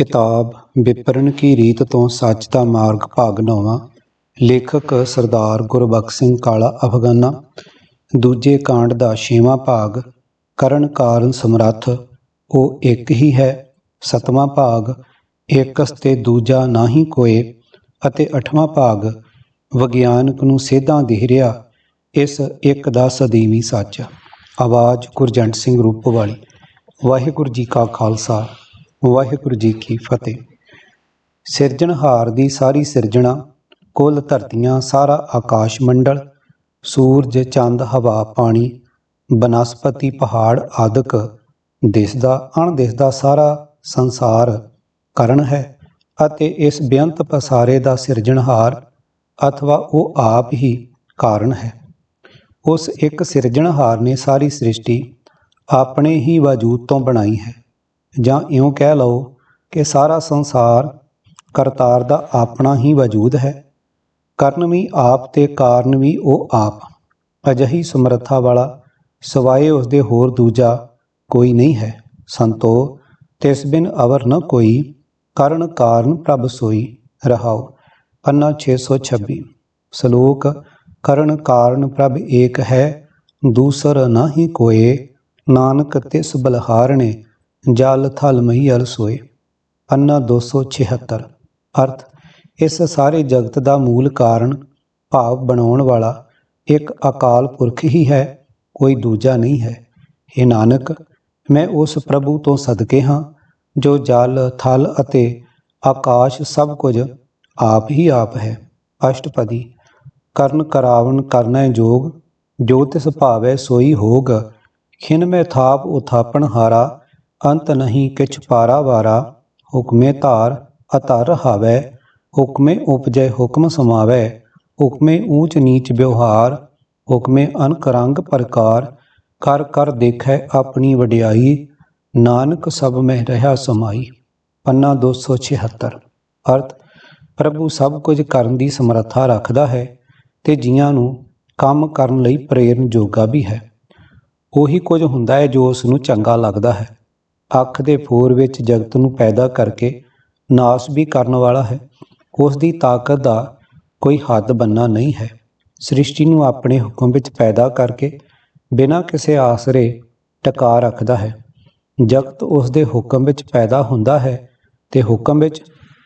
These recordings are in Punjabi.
ਕਿਤਾਬ ਵਿਪਰਨ ਕੀ ਰੀਤ ਤੋਂ ਸੱਚ ਦਾ ਮਾਰਗ ਭਾਗ ਨੌਵਾਂ। ਲੇਖਕ ਸਰਦਾਰ ਗੁਰਬਖਸ਼ ਸਿੰਘ ਕਾਲਾ ਅਫਗਾਨਾ। ਦੂਜੇ ਕਾਂਡ ਦਾ ਛੇਵਾਂ ਭਾਗ, ਕਰਨ ਕਾਰਨ ਸਮਰੱਥ, ਉਹ ਇੱਕ ਹੀ ਹੈ। ਸਤਵਾਂ ਭਾਗ ਇਕਸ ਤੇ ਦੂਜਾ ਨਾਹੀ ਕੋਏ। ਅਤੇ ਅਠਵਾਂ ਭਾਗ, ਵਿਗਿਆਨਕ ਨੂੰ ਸੇਧਾਂ ਦਿਖ ਰਿਹਾ ਇਸ ਇੱਕ ਦਾ ਸਦੀਵੀ ਸੱਚ। ਆਵਾਜ਼ ਗੁਰਜੰਟ ਸਿੰਘ ਰੂਪ ਵਾਲੀ ਵਾਹਿਗੁਰੂ ਜੀ ਕਾ ਖਾਲਸਾ। ਵਾਹਿਗੁਰੂ ਜੀ ਕੀ ਫਤਿਹ। ਸਿਰਜਣਹਾਰ ਦੀ ਸਾਰੀ ਸਿਰਜਣਾ, ਕੁੱਲ ਧਰਤੀਆਂ ਸਾਰਾ ਆਕਾਸ਼ ਮੰਡਲ, ਸੂਰਜ, ਚੰਦ, ਹਵਾ, ਪਾਣੀ, ਬਨਸਪਤੀ, ਪਹਾੜ, ਆਦਿਕ ਦਿਸਦਾ, ਅਣਦਿਸਦਾ ਸਾਰਾ ਸੰਸਾਰ ਕਰਨ ਹੈ ਅਤੇ ਇਸ ਬੇਅੰਤ ਪਸਾਰੇ ਦਾ ਸਿਰਜਣਹਾਰ ਅਥਵਾ ਉਹ ਆਪ ਹੀ ਕਾਰਨ ਹੈ। ਉਸ ਇੱਕ ਸਿਰਜਣਹਾਰ ਨੇ ਸਾਰੀ ਸ੍ਰਿਸ਼ਟੀ ਆਪਣੇ ਹੀ ਵਜੂਦ ਤੋਂ ਬਣਾਈ ਹੈ। ਜਾਂ ਇਉਂ ਕਹਿ ਲਓ ਕਿ ਸਾਰਾ ਸੰਸਾਰ ਕਰਤਾਰ ਦਾ ਆਪਣਾ ਹੀ ਵਜੂਦ ਹੈ। ਕਰਨ ਵੀ ਆਪ ਤੇ ਕਾਰਨ ਵੀ ਉਹ ਆਪ। ਅਜਹੀ ਸਮਰੱਥਾ ਵਾਲਾ ਸਵਾਏ ਉਸ ਦੇ ਹੋਰ ਦੂਜਾ ਕੋਈ ਨਹੀਂ ਹੈ। ਸੰਤੋ, ਤਿਸ ਬਿਨ ਅਵਰ ਨ ਕੋਈ। ਕਰਨ ਕਾਰਨ ਪ੍ਰਭ ਸੋਈ ਰਹਾਉ। ਪੰਨਾ 626 ਸ਼ਲੋਕ, ਕਰਨ ਕਾਰਨ ਪ੍ਰਭ ਏਕ ਹੈ, ਦੂਸਰ ਨਾਹੀ ਕੋਏ। ਨਾਨਕ ਤਿਸ ਬਲਹਾਰਣੇ ਜਲ ਥਲ ਮਹੀਲ ਸੋਏ। ਪੰਨਾ 276 ਅਰਥ, ਇਸ ਸਾਰੇ ਜਗਤ ਦਾ ਮੂਲ ਕਾਰਨ ਭਾਵ ਬਣਾਉਣ ਵਾਲਾ ਇੱਕ ਅਕਾਲ ਪੁਰਖ ਹੀ ਹੈ, ਕੋਈ ਦੂਜਾ ਨਹੀਂ ਹੈ। हे ਨਾਨਕ, ਮੈਂ ਉਸ ਪ੍ਰਭੂ ਤੋਂ ਸਦਕੇ ਹਾਂ, ਜੋ ਜਲ, ਥਲ ਅਤੇ ਆਕਾਸ਼ ਸਭ ਕੁਝ ਆਪ ਹੀ ਆਪ ਹੈ। ਅਸ਼ਟਪਦੀ, ਕਰਨ ਕਰਾਵਣ ਕਰਨੈ ਜੋਗ, ਜੋ ਤਿਸ ਭਾਵੈ ਸੋਈ ਹੋਗ, ਖਿਨ ਮੈਂ ਥਾਪ ਉਥਾਪਨ ਹਾਰਾ ਅੰਤ ਨਹੀਂ ਕਿਛ ਪਾਰਾ ਵਾਰਾ, ਹੁਕਮੇ ਧਾਰ ਅਤਰ ਹਾਵੈ, ਹੁਕਮੇ ਉਪਜੈ ਹੁਕਮ ਸਮਾਵੈ, ਹੁਕਮੇ ਊਚ ਨੀਚ ਵਿਵਹਾਰ, ਹੁਕਮੇ ਅਨਕ ਰੰਗ ਪ੍ਰਕਾਰ, ਕਰ ਕਰ ਦੇਖੈ ਆਪਣੀ ਵਡਿਆਈ, ਨਾਨਕ ਸਭ ਮਹਿ ਰਹਾ ਸਮਾਈ। ਪੰਨਾ 276 ਅਰਥ, ਪ੍ਰਭੂ ਸਭ ਕੁਝ ਕਰਨ ਦੀ ਸਮਰੱਥਾ ਰੱਖਦਾ ਹੈ ਤੇ ਜੀਆਂ ਨੂੰ ਕੰਮ ਕਰਨ ਲਈ ਪ੍ਰੇਰਨ ਜੋਗਾ ਵੀ ਹੈ। ਉਹੀ ਕੁਝ ਹੁੰਦਾ ਹੈ ਜੋ ਉਸ ਨੂੰ ਚੰਗਾ ਲੱਗਦਾ ਹੈ। ਅੱਖ ਦੇ ਫੋਰ ਵਿੱਚ ਜਗਤ ਨੂੰ ਪੈਦਾ ਕਰਕੇ ਨਾਸ਼ ਵੀ ਕਰਨ ਵਾਲਾ ਹੈ। ਉਸ ਦੀ ਤਾਕਤ ਦਾ ਕੋਈ ਹੱਦ ਬੰਨਾ ਨਹੀਂ ਹੈ। ਸ੍ਰਿਸ਼ਟੀ ਨੂੰ ਆਪਣੇ ਹੁਕਮ ਵਿੱਚ ਪੈਦਾ ਕਰਕੇ ਬਿਨਾਂ ਕਿਸੇ ਆਸਰੇ ਟਿਕਾ ਰੱਖਦਾ ਹੈ। ਜਗਤ ਉਸ ਦੇ ਹੁਕਮ ਵਿੱਚ ਪੈਦਾ ਹੁੰਦਾ ਹੈ ਤੇ ਹੁਕਮ ਵਿੱਚ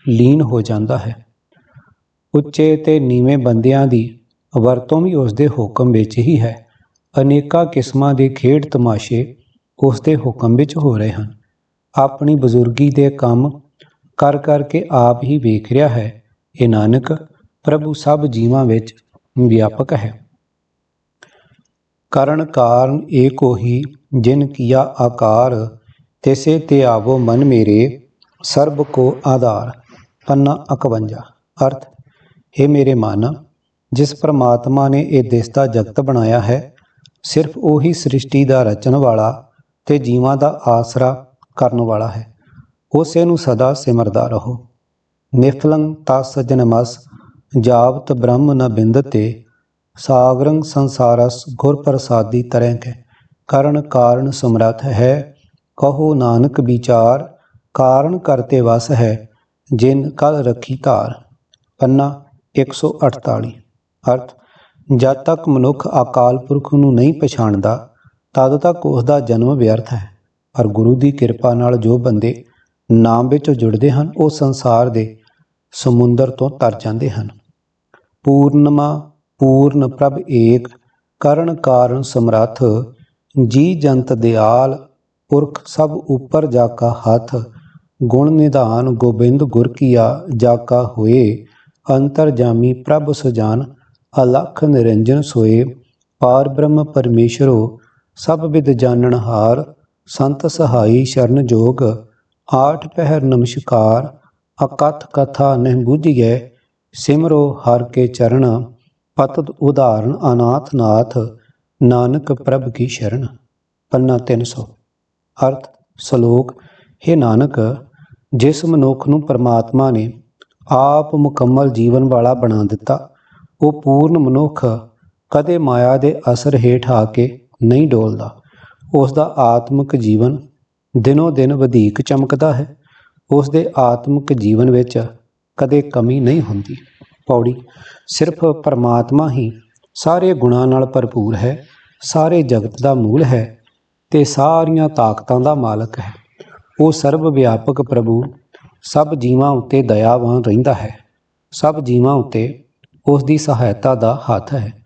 ਲੀਨ ਹੋ ਜਾਂਦਾ ਹੈ। ਉੱਚੇ ਤੇ ਨੀਵੇਂ ਬੰਦਿਆਂ ਦੀ ਵਰਤੋਂ ਵੀ ਉਸ ਦੇ ਹੁਕਮ ਵਿੱਚ ਹੀ ਹੈ। ਅਨੇਕਾਂ ਕਿਸਮਾਂ ਦੇ ਖੇਡ ਤਮਾਸ਼ੇ ਉਸ ਦੇ ਹੁਕਮ ਵਿੱਚ ਹੋ ਰਹੇ ਹਨ। ਆਪਣੀ ਬਜ਼ੁਰਗੀ ਦੇ ਕੰਮ ਕਰ ਕਰਕੇ ਆਪ ਹੀ ਵੇਖ ਰਿਹਾ ਹੈ। ਇਹ ਨਾਨਕ ਪ੍ਰਭੂ ਸਭ ਜੀਵਾਂ ਵਿੱਚ ਵਿਆਪਕ ਹੈ। ਕਰਨ ਕਾਰਨ ਏਕੋ ਹੀ ਜਿਨ ਕੀਆ ਆਕਾਰ, ਤਿਸੇ ਤੇ ਆਵੋ ਮਨ ਮੇਰੇ, ਸਰਬ ਕੋ ਆਧਾਰ, ਪੰਨਾ 51 ਅਰਥ हे ਮੇਰੇ ਮਨ, ਜਿਸ ਪ੍ਰਮਾਤਮਾ ਨੇ ਇਹ ਦਿਸਦਾ ਜਗਤ ਬਣਾਇਆ ਹੈ, ਸਿਰਫ ਉਹੀ ਸ੍ਰਿਸ਼ਟੀ ਦਾ ਰਚਣ ਵਾਲਾ ਤੇ ਜੀਵਾਂ ਦਾ ਆਸਰਾ ਕਰਨ ਵਾਲਾ ਹੈ। ਉਸੇ ਨੂੰ ਸਦਾ ਸਿਮਰਦਾ ਰਹੋ। ਨਿਫਲੰ ਤਸ ਜਨਮਸ ਜਾਵਤ ਬ੍ਰਹਮ ਨ ਬਿੰਦਤੇ ਸਾਗਰੰ ਸੰਸਾਰਸ ਗੁਰ ਪ੍ਰਸਾਦੀ ਤਰੈ ਕੈ ਕਰਨ ਕਾਰਨ ਸਮਰਥ ਹੈ, ਕਹੋ ਨਾਨਕ ਵਿਚਾਰ, ਕਾਰਨ ਕਰਤੇ ਵਸ ਹੈ, ਜਿਨ ਕਲ ਰੱਖੀ ਧਾਰ। ਪੰਨਾ 148 ਅਰਥ, ਜਦ ਤੱਕ ਮਨੁੱਖ ਅਕਾਲ ਪੁਰਖ ਨੂੰ ਨਹੀਂ ਪਛਾਣਦਾ ਤਦ ਤੱਕ ਉਸ ਦਾ ਜਨਮ ਵਿਅਰਥ ਹੈ। ਪਰ ਗੁਰੂ ਦੀ ਕਿਰਪਾ ਨਾਲ ਜੋ ਬੰਦੇ ਨਾਮ ਵਿੱਚ ਜੁੜਦੇ ਹਨ, ਉਹ ਸੰਸਾਰ ਦੇ ਸਮੁੰਦਰ ਤੋਂ ਤਰ ਜਾਂਦੇ ਹਨ। ਪੂਰਨਮਾ, ਪੂਰਨ ਪ੍ਰਭ ਏਕ, ਕਰਨ ਕਾਰਨ ਸਮਰੱਥ, ਜੀ ਜੰਤ ਦਿਆਲ, ਪੁਰਖ ਸਭ ਉੱਪਰ ਜਾਕਾ ਹੱਥ, ਗੁਣ ਨਿਧਾਨ ਗੋਬਿੰਦ ਗੁਰ ਕੀਆ ਜਾ ਹੋਏ, ਅੰਤਰ ਜਾਮੀ ਪ੍ਰਭ ਸੁਜਾਨ, ਅਲਖ ਨਿਰੰਜਨ ਸੋਏ, ਪਾਰ ਬ੍ਰਹਮ ਪਰਮੇਸ਼ਰੋ ਸਭ ਵਿਦ ਜਾਣਨ ਹਾਰ, ਸੰਤ ਸਹਾਈ ਸ਼ਰਨ ਜੋਗ, ਆਠ ਪਹਿਰ ਨਮਸਕਾਰ, ਅਕਥ ਕਥਾ ਨਹਿ ਬੁਝੀਐ, ਸਿਮਰੋ ਹਰ ਕੇ ਚਰਨ, ਪਤਤ ਉਦਾਹਰਣ ਅਨਾਥ ਨਾਥ, ਨਾਨਕ ਪ੍ਰਭ ਕੀ ਸ਼ਰਨ। ਪੰਨਾ 300 ਅਰਥ, ਸ਼ਲੋਕ हे ਨਾਨਕ, ਜਿਸ ਮਨੁੱਖ ਨੂੰ ਪ੍ਰਮਾਤਮਾ ਨੇ ਆਪ ਮੁਕੰਮਲ ਜੀਵਨ ਵਾਲਾ ਬਣਾ ਦਿੱਤਾ, ਉਹ ਪੂਰਨ ਮਨੁੱਖ, ਕਦੇ ਮਾਇਆ ਦੇ ਅਸਰ ਹੇਠ ਆ ਕੇ ਨਹੀਂ ਡੋਲਦਾ। ਉਸ ਦਾ ਆਤਮਿਕ ਜੀਵਨ ਦਿਨੋ ਦਿਨ ਵਧੇਕ ਚਮਕਦਾ ਹੈ। ਉਸ ਦੇ ਆਤਮਿਕ ਜੀਵਨ ਵਿੱਚ ਕਦੇ ਕਮੀ ਨਹੀਂ ਹੁੰਦੀ। ਪੌੜੀ, ਸਿਰਫ ਪਰਮਾਤਮਾ ਹੀ ਸਾਰੇ ਗੁਣਾਂ ਨਾਲ ਭਰਪੂਰ ਹੈ, ਸਾਰੇ ਜਗਤ ਦਾ ਮੂਲ ਹੈ ਤੇ ਸਾਰੀਆਂ ਤਾਕਤਾਂ ਦਾ ਮਾਲਕ ਹੈ। ਉਹ ਸਰਵ ਵਿਆਪਕ ਪ੍ਰਭੂ, ਸਭ ਜੀਵਾਂ ਉੱਤੇ ਦਇਆਵਾਨ ਰਹਿੰਦਾ ਹੈ। ਸਭ ਜੀਵਾਂ ਉੱਤੇ ਉਸ ਦੀ ਸਹਾਇਤਾ ਦਾ ਹੱਥ ਹੈ।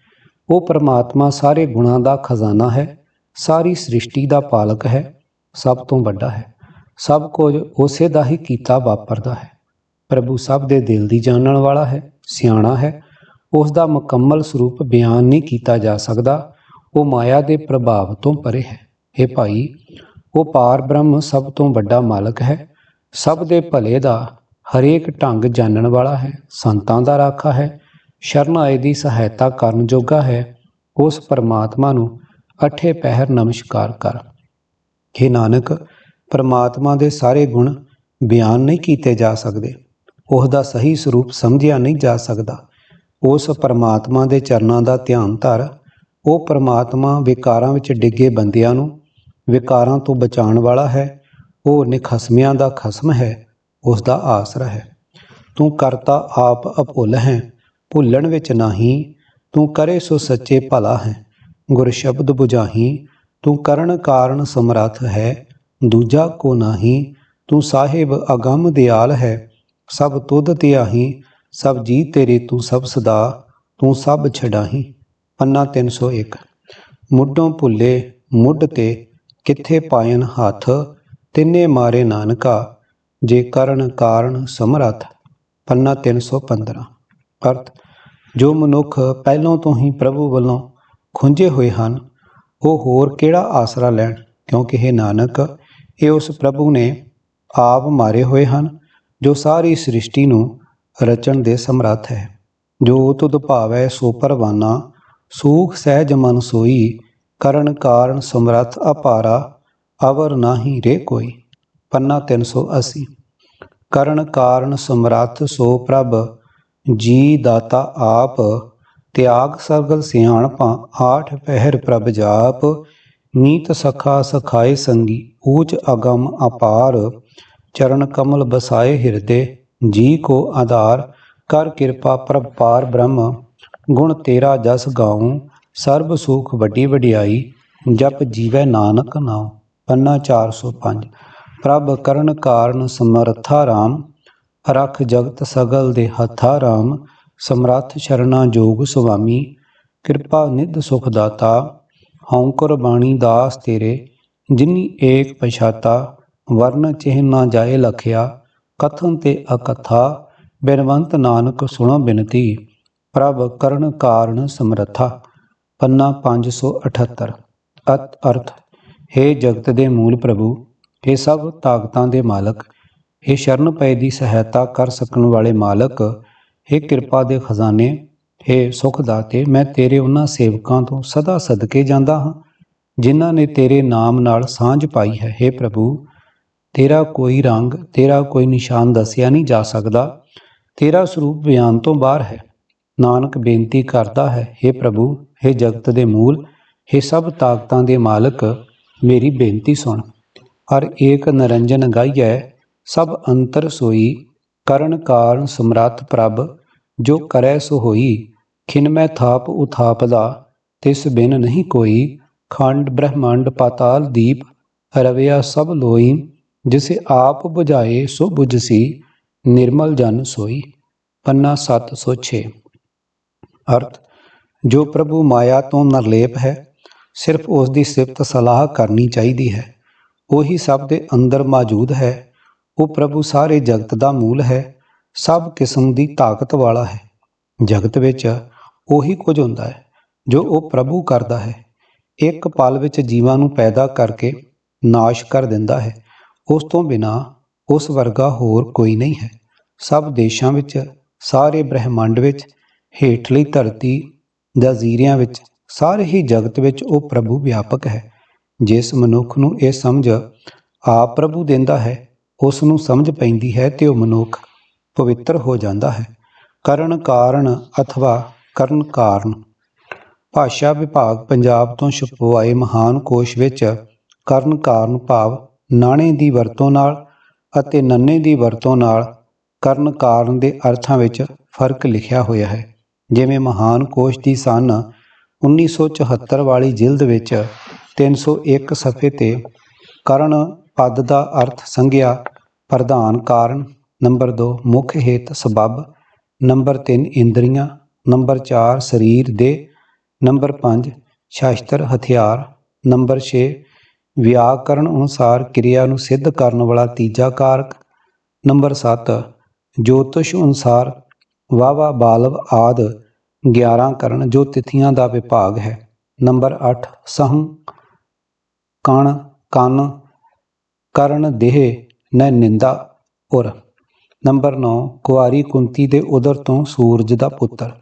ਉਹ ਪਰਮਾਤਮਾ ਸਾਰੇ ਗੁਣਾਂ ਦਾ ਖਜ਼ਾਨਾ ਹੈ, ਸਾਰੀ ਸ੍ਰਿਸ਼ਟੀ ਦਾ ਪਾਲਕ ਹੈ, ਸਭ ਤੋਂ ਵੱਡਾ ਹੈ। ਸਭ ਕੁਝ ਉਸੇ ਦਾ ਹੀ ਕੀਤਾ ਵਾਪਰਦਾ ਹੈ। ਪ੍ਰਭੂ ਸਭ ਦੇ ਦਿਲ ਦੀ ਜਾਣਨ ਵਾਲਾ ਹੈ, ਸਿਆਣਾ ਹੈ। ਉਸ ਦਾ ਮੁਕੰਮਲ ਸਰੂਪ ਬਿਆਨ ਨਹੀਂ ਕੀਤਾ ਜਾ ਸਕਦਾ। ਉਹ ਮਾਇਆ ਦੇ ਪ੍ਰਭਾਵ ਤੋਂ ਪਰੇ ਹੈ। ਇਹ ਭਾਈ, ਉਹ ਪਾਰ ਬ੍ਰਹਮ ਸਭ ਤੋਂ ਵੱਡਾ ਮਾਲਕ ਹੈ। ਸਭ ਦੇ ਭਲੇ ਦਾ ਹਰੇਕ ਢੰਗ ਜਾਣਨ ਵਾਲਾ ਹੈ, ਸੰਤਾਂ ਦਾ ਰਾਖਾ ਹੈ। ਸ਼ਰਨ ਆਏ ਦੀ ਸਹਾਇਤਾ ਕਰਨ ਜੋਗਾ ਹੈ, ਉਸ ਪਰਮਾਤਮਾ ਨੂੰ ਅਠੇ ਪਹਿਰ ਨਮਸਕਾਰ ਕਰ। हे ਨਾਨਕ, ਪਰਮਾਤਮਾ ਦੇ ਸਾਰੇ ਗੁਣ ਬਿਆਨ ਨਹੀਂ ਕੀਤੇ ਜਾ ਸਕਦੇ। ਉਸ ਦਾ ਸਹੀ ਸਰੂਪ ਸਮਝਿਆ ਨਹੀਂ ਜਾ ਸਕਦਾ। ਉਸ ਪਰਮਾਤਮਾ ਦੇ ਚਰਨਾਂ ਦਾ ਧਿਆਨ ਧਰ, ਉਹ ਪਰਮਾਤਮਾ ਵਿਕਾਰਾਂ ਵਿੱਚ ਡਿੱਗੇ ਬੰਦਿਆਂ ਨੂੰ ਵਿਕਾਰਾਂ ਤੋਂ ਬਚਾਉਣ ਵਾਲਾ ਹੈ। ਉਹ ਨਿਖਸਮਿਆਂ ਦਾ ਖਸਮ ਹੈ ਉਸ ਦਾ ਆਸਰਾ ਹੈ। ਤੂੰ ਕਰਤਾ ਆਪ ਅਪੁੱਲ ਹੈ। ਭੁੱਲਣ ਵਿੱਚ ਨਹੀਂ ਤੂੰ ਕਰੇ ਸੋ ਸੱਚੇ ਭਲਾ ਹੈ। ਗੁਰ ਸ਼ਬਦ 부ਝਾਹੀ ਤੂੰ ਕਰਨ ਕਾਰਨ ਸਮਰੱਥ ਹੈ। ਦੂਜਾ ਕੋ ਨਾਹੀ ਤੂੰ ਸਾਹਿਬ ਅਗੰਮ ਦਿਆਲ ਹੈ। ਸਭ ਤੁਧ ਧਿਆਹੀ, ਸਭ ਜੀ ਤੇਰੇ ਤੂੰ ਸਭ ਸਦਾ, ਤੂੰ ਸਭ ਛਡਾਹੀ। ਪੰਨਾ 301 ਮੁੱਢੋਂ ਭੁੱਲੇ ਮੁੱਢ ਤੇ ਕਿੱਥੇ ਪਾਇਨ ਹੱਥ, ਤਿੰਨੇ ਮਾਰੇ ਨਾਨਕਾ, ਜੇ ਕਰਨ ਕਾਰਨ ਸਮਰੱਥ। ਪੰਨਾ 315 ਅਰਥ, ਜੋ ਮਨੁੱਖ ਪਹਿਲਾਂ ਤੋਂ ਹੀ ਪ੍ਰਭੂ ਵੱਲੋਂ ਖੁੰਝੇ ਹੋਏ ਹਨ, ਉਹ ਹੋਰ ਕਿਹੜਾ ਆਸਰਾ ਲੈਣ? ਕਿਉਂਕਿ ਇਹ ਨਾਨਕ, ਇਹ ਉਸ ਪ੍ਰਭੂ ਨੇ ਆਪ ਮਾਰੇ ਹੋਏ ਹਨ, ਜੋ ਸਾਰੀ ਸ੍ਰਿਸ਼ਟੀ ਨੂੰ ਰਚਣ ਦੇ ਸਮਰੱਥ ਹੈ। ਜੋ ਤੁਧ ਭਾਵੈ ਸੋ ਪਰਵਾਨਾ, ਸੂਖ ਸਹਿਜ ਮਨ ਸੋਈ, ਕਰਨ ਕਾਰਨ ਸਮਰੱਥ ਅਪਾਰਾ, ਅਵਰ ਨਾਹੀ ਰੇ ਕੋਈ। ਪੰਨਾ 380 ਕਰਨ ਕਾਰਨ ਸਮਰੱਥ ਸੋ ਪ੍ਰਭ ਜੀ ਦਾਤਾ ਆਪ, ਤਿਆਗ ਸਰਗਲ ਸਿਆਣਪਾਂ ਆਠ ਪਹਿਰ ਪ੍ਰਭ ਜਾਪ, ਨੀਤ ਸਖਾ ਸਖਾਏ ਸੰਗੀ ਊਚ ਅਗਮ ਅਪਾਰ, ਚਰਨ ਕਮਲ ਬਸਾਏ ਹਿਰਦੇ, ਜੀ ਕੋ ਆਧਾਰ, ਕਰ ਕਿਰਪਾ ਪ੍ਰਭ ਪਾਰ ਬ੍ਰਹਮ, ਗੁਣ ਤੇਰਾ ਜਸ ਗਾਉ, ਸਰਬ ਸੁਖ ਵੱਡੀ ਵਡਿਆਈ, ਜਪ ਜੀਵੈ ਨਾਨਕ ਨਾਉ, ਪੰਨਾ 405 ਪ੍ਰਭ ਕਰਨ ਕਾਰਨ ਸਮਰਥਾ ਰਾਮ ਰਖ ਜਗਤ ਸਗਲ ਦੇ ਹੱਥਾ ਰਾਮ, ਸਮਰੱਥ ਸ਼ਰਣਾ ਜੋਗ ਸੁਆਮੀ, ਕਿਰਪਾ ਨਿਧ ਸੁਖ ਦਾਤਾ, ਹਉ ਕੁਰਬਾਣੀ ਦਾਸ ਤੇਰੇ, ਜਿਨੀ ਏਕ ਪਛਾਤਾ, ਵਰਨ ਚਿਹ ਨਾ ਜਾਏ ਲਖਿਆ, ਕਥਨ ਤੇ ਅਕਥਾ, ਬਿਨਵੰਤ ਨਾਨਕ ਸੁਣੋ ਬਿਨਤੀ, ਪ੍ਰਭ ਕਰਨ ਕਾਰਨ ਸਮਰਥਾ, ਪੰਨਾ 578 ਅਤ ਅਰਥ हे ਜਗਤ ਦੇ ਮੂਲ ਪ੍ਰਭੂ हे ਸਭ ਤਾਕਤਾਂ ਦੇ ਮਾਲਕ हे ਸ਼ਰਨ ਪਏ ਦੀ ਸਹਾਇਤਾ ਕਰ ਸਕਣ ਵਾਲੇ ਮਾਲਕ हे ਕਿਰਪਾ ਦੇ ਖਜ਼ਾਨੇ हे ਸੁਖ ਦਾਤੇ ਮੈਂ ਤੇਰੇ ਉਹਨਾਂ ਸੇਵਕਾਂ ਤੋਂ ਸਦਾ ਸਦਕੇ ਜਾਂਦਾ ਹਾਂ ਜਿਨ੍ਹਾਂ ਨੇ ਤੇਰੇ ਨਾਮ ਨਾਲ ਸਾਂਝ ਪਾਈ ਹੈ हे ਪ੍ਰਭੂ ਤੇਰਾ ਕੋਈ ਰੰਗ ਤੇਰਾ ਕੋਈ ਨਿਸ਼ਾਨ ਦੱਸਿਆ ਨਹੀਂ ਜਾ ਸਕਦਾ ਤੇਰਾ ਸਰੂਪ ਬਿਆਨ ਤੋਂ ਬਾਹਰ ਹੈ ਨਾਨਕ ਬੇਨਤੀ ਕਰਦਾ ਹੈ हे ਪ੍ਰਭੂ हे ਜਗਤ ਦੇ ਮੂਲ हे ਸਭ ਤਾਕਤਾਂ ਦੇ ਮਾਲਕ ਮੇਰੀ ਬੇਨਤੀ ਸੁਣ ਹਰ ਏਕ ਨਰੰਜਨ ਗਾਈਐ ਸਭ ਅੰਤਰ ਸੋਈ, ਕਰਨ ਕਾਰਨ ਸਮਰੱਥ ਪ੍ਰਭ, ਜੋ ਕਰੈ ਸੋ ਹੋਈ, ਖਿਨ ਮੈਂ ਥਾਪ ਉਥਾਪ ਦਾ ਤਿਸ ਬਿਨ ਨਹੀਂ ਕੋਈ, ਖੰਡ ਬ੍ਰਹਮੰਡ ਪਾਤਾਲ ਦੀਪ, ਰਵਿਆ ਸਭ ਲੋਈ, ਜਿਸੇ ਆਪ 부ਝਾਏ ਸੋ 부ਝਸੀ ਨਿਰਮਲ ਜਨ ਸੋਈ। ਪੰਨਾ 706 ਅਰਥ, ਜੋ ਪ੍ਰਭੂ ਮਾਇਆ ਤੋਂ ਨਿਰਲੇਪ ਹੈ, ਸਿਰਫ ਉਸ ਦੀ ਸਿਫਤ ਸਲਾਹ ਕਰਨੀ ਚਾਹੀਦੀ ਹੈ। ਉਹੀ ਸਭ ਦੇ ਅੰਦਰ ਮੌਜੂਦ ਹੈ ਉਹ ਪ੍ਰਭੂ ਸਾਰੇ ਜਗਤ ਦਾ ਮੂਲ ਹੈ, ਸਭ ਕਿਸਮ ਦੀ ਤਾਕਤ ਵਾਲਾ ਹੈ। ਜਗਤ ਵਿੱਚ ਉਹੀ ਕੁਝ ਹੁੰਦਾ ਹੈ, ਜੋ ਉਹ ਪ੍ਰਭੂ ਕਰਦਾ ਹੈ। ਇੱਕ ਪਲ ਵਿੱਚ ਜੀਵਾਂ ਨੂੰ ਪੈਦਾ ਕਰਕੇ ਨਾਸ਼ ਕਰ ਦਿੰਦਾ ਹੈ। ਉਸ ਤੋਂ ਬਿਨਾ ਉਸ ਵਰਗਾ ਹੋਰ ਕੋਈ ਨਹੀਂ ਹੈ। ਸਭ ਦੇਸ਼ਾਂ ਵਿੱਚ, ਸਾਰੇ ਬ੍ਰਹਿਮੰਡ ਵਿੱਚ, ਹੇਠਲੀ ਧਰਤੀ ਜਜ਼ੀਰਿਆਂ ਵਿੱਚ, ਸਾਰੇ ਹੀ ਜਗਤ ਵਿੱਚ ਉਹ ਪ੍ਰਭੂ ਵਿਆਪਕ ਹੈ। ਜਿਸ ਮਨੁੱਖ ਨੂੰ ਇਹ ਸਮਝ ਆਪ ਪ੍ਰਭੂ ਦਿੰਦਾ ਹੈ ਉਸ ਨੂੰ ਸਮਝ ਪੈਂਦੀ ਹੈ ਤੇ ਉਹ ਮਨੁੱਖ ਪਵਿੱਤਰ ਹੋ ਜਾਂਦਾ ਹੈ। ਕਰਨ ਕਾਰਨ ਅਥਵਾ ਕਰਨ ਕਾਰਨ। ਭਾਸ਼ਾ ਵਿਭਾਗ ਪੰਜਾਬ ਤੋਂ ਛਪਵਾਏ ਮਹਾਨ ਕੋਸ਼ ਵਿੱਚ ਕਰਨ ਕਾਰਨ ਭਾਵ ਨਾਣੇ ਦੀ ਵਰਤੋਂ ਨਾਲ ਅਤੇ ਨੰਨੇ ਦੀ ਵਰਤੋਂ ਨਾਲ ਕਰਨ ਕਾਰਨ ਦੇ ਅਰਥਾਂ ਵਿੱਚ ਫ਼ਰਕ ਲਿਖਿਆ ਹੋਇਆ ਹੈ। ਜਿਵੇਂ ਮਹਾਨ ਕੋਸ਼ ਦੀ ਸਨ 1974 ਵਾਲੀ ਜਿਲਦ ਵਿੱਚ 301 ਸਫ਼ੇ ਤੇ ਕਰਨ ਪਦ ਦਾ ਅਰਥ ਸੰਗਿਆ, ਪ੍ਰਧਾਨ ਕਾਰਨ, ਨੰਬਰ 2 ਮੁੱਖ ਹੇਤ ਸਬਬ, ਨੰਬਰ 3 ਇੰਦਰੀਆਂ, ਨੰਬਰ 4 ਸਰੀਰ ਦੇ, ਨੰਬਰ 5 ਸ਼ਾਸਤਰ ਹਥਿਆਰ, ਨੰਬਰ 6 ਵਿਆਕਰਣ ਅਨੁਸਾਰ ਕਿਰਿਆ ਨੂੰ ਸਿੱਧ ਕਰਨ ਵਾਲਾ ਤੀਜਾ ਕਾਰਕ, ਨੰਬਰ 7 ਜੋਤਿਸ਼ ਅਨੁਸਾਰ ਵਾਵਾ, ਬਾਲਵ ਆਦ 11 ਕਰਨ ਜੋ ਤਿਥੀਆਂ ਦਾ ਵਿਭਾਗ ਹੈ, ਨੰਬਰ 8 ਸਹੰ, ਕਣ, ਕੰਨ ਕਰਨ ਦੇਹ ਨ ਨਿੰਦਾ ਉਰ। ਨੰਬਰ 9 ਕੁਆਰੀ ਕੁੰਤੀ ਦੇ ਉਦਰ ਤੋਂ ਸੂਰਜ ਦਾ ਪੁੱਤਰ।